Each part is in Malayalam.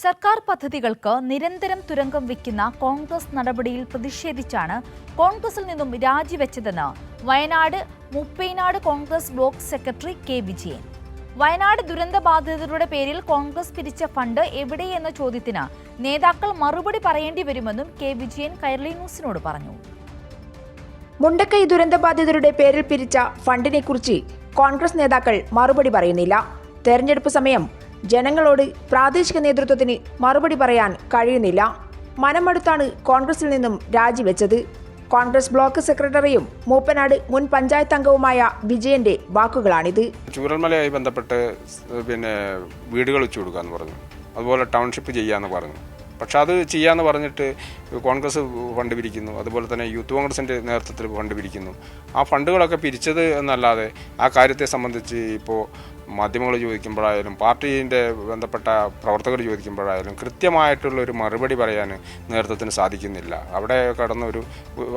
സർക്കാർ പദ്ധതികൾക്ക് നിരന്തരം തുരങ്കം വയ്ക്കുന്ന കോൺഗ്രസ് നടപടിയിൽ പ്രതിഷേധിച്ചാണ് കോൺഗ്രസിൽ നിന്നും രാജിവെച്ചതെന്ന് Wayanad Muppainad Congress block secretary K Vijayan. Wayanad ദുരന്ത ബാധിതരുടെ പേരിൽ കോൺഗ്രസ് പിരിച്ച ഫണ്ട് എവിടെയെന്ന ചോദ്യത്തിന് നേതാക്കൾ മറുപടി പറയേണ്ടി വരുമെന്നും കെ വിജയൻ കൈരളി ന്യൂസിനോട് പറഞ്ഞു. മുണ്ടക്കൈ ദുരന്തബാധിതരുടെ പേരിൽ പിരിച്ച ഫണ്ടിനെക്കുറിച്ച് കോൺഗ്രസ് നേതാക്കൾ മറുപടി പറയുന്നില്ല. തെരഞ്ഞെടുപ്പ് സമയം ജനങ്ങളോട് പ്രാദേശിക നേതൃത്വത്തിന് മറുപടി പറയാൻ കഴിയുന്നില്ല. മനമടുത്താണ് കോൺഗ്രസിൽ നിന്നും രാജിവെച്ചത് കോൺഗ്രസ് ബ്ലോക്ക് സെക്രട്ടറിയും മൂപ്പനാട് മുൻ പഞ്ചായത്ത് അംഗവുമായ വിജയന്റെ വാക്കുകളാണിത്. ചൂരൽമലയായി ബന്ധപ്പെട്ട് പിന്നെ വീടുകൾ വെച്ചു കൊടുക്കാന്ന് പറഞ്ഞു. അതുപോലെ ടൗൺഷിപ്പ് ചെയ്യാന്ന് പറഞ്ഞു. പക്ഷെ അത് ചെയ്യാന്ന് പറഞ്ഞിട്ട് കോൺഗ്രസ് ഫണ്ട് പിരിക്കുന്നു. അതുപോലെ തന്നെ യൂത്ത് കോൺഗ്രസിന്റെ നേതൃത്വത്തിൽ ഫണ്ട് പിരിക്കുന്നു. ആ ഫണ്ടുകളൊക്കെ പിരിച്ചത് എന്നല്ലാതെ ആ കാര്യത്തെ സംബന്ധിച്ച് ഇപ്പോൾ മാധ്യമങ്ങൾ ചോദിക്കുമ്പോഴായാലും പാർട്ടീന്റെ ബന്ധപ്പെട്ട പ്രവർത്തകർ ചോദിക്കുമ്പോഴായാലും കൃത്യമായിട്ടുള്ളൊരു മറുപടി പറയാൻ നേതൃത്വത്തിന് സാധിക്കുന്നില്ല. അവിടെ കടന്നൊരു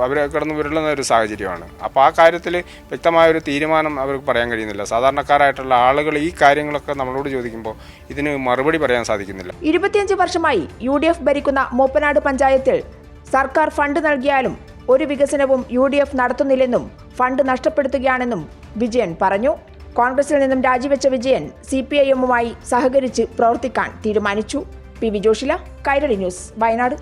അവരെ കടന്നു വിരളുന്ന ഒരു സാഹചര്യമാണ്. അപ്പോൾ ആ കാര്യത്തിൽ വ്യക്തമായൊരു തീരുമാനം അവർക്ക് പറയാൻ കഴിയുന്നില്ല. സാധാരണക്കാരായിട്ടുള്ള ആളുകൾ ഈ കാര്യങ്ങളൊക്കെ നമ്മളോട് ചോദിക്കുമ്പോൾ ഇതിന് മറുപടി പറയാൻ സാധിക്കുന്നില്ല. ഇരുപത്തിയഞ്ച് വർഷമായി യു ഡി എഫ് ഭരിക്കുന്ന മൂപ്പനാട് പഞ്ചായത്തിൽ സർക്കാർ ഫണ്ട് നൽകിയാലും ഒരു വികസനവും യു ഡി എഫ് നടത്തുന്നില്ലെന്നും ഫണ്ട് നഷ്ടപ്പെടുത്തുകയാണെന്നും വിജയൻ പറഞ്ഞു. കോൺഗ്രസിൽ നിന്നും രാജിവെച്ച വിജയൻ സി പി ഐ എമ്മുമായി സഹകരിച്ച് പ്രവർത്തിക്കാൻ തീരുമാനിച്ചു. P V Joshila Kairali news Wayanad.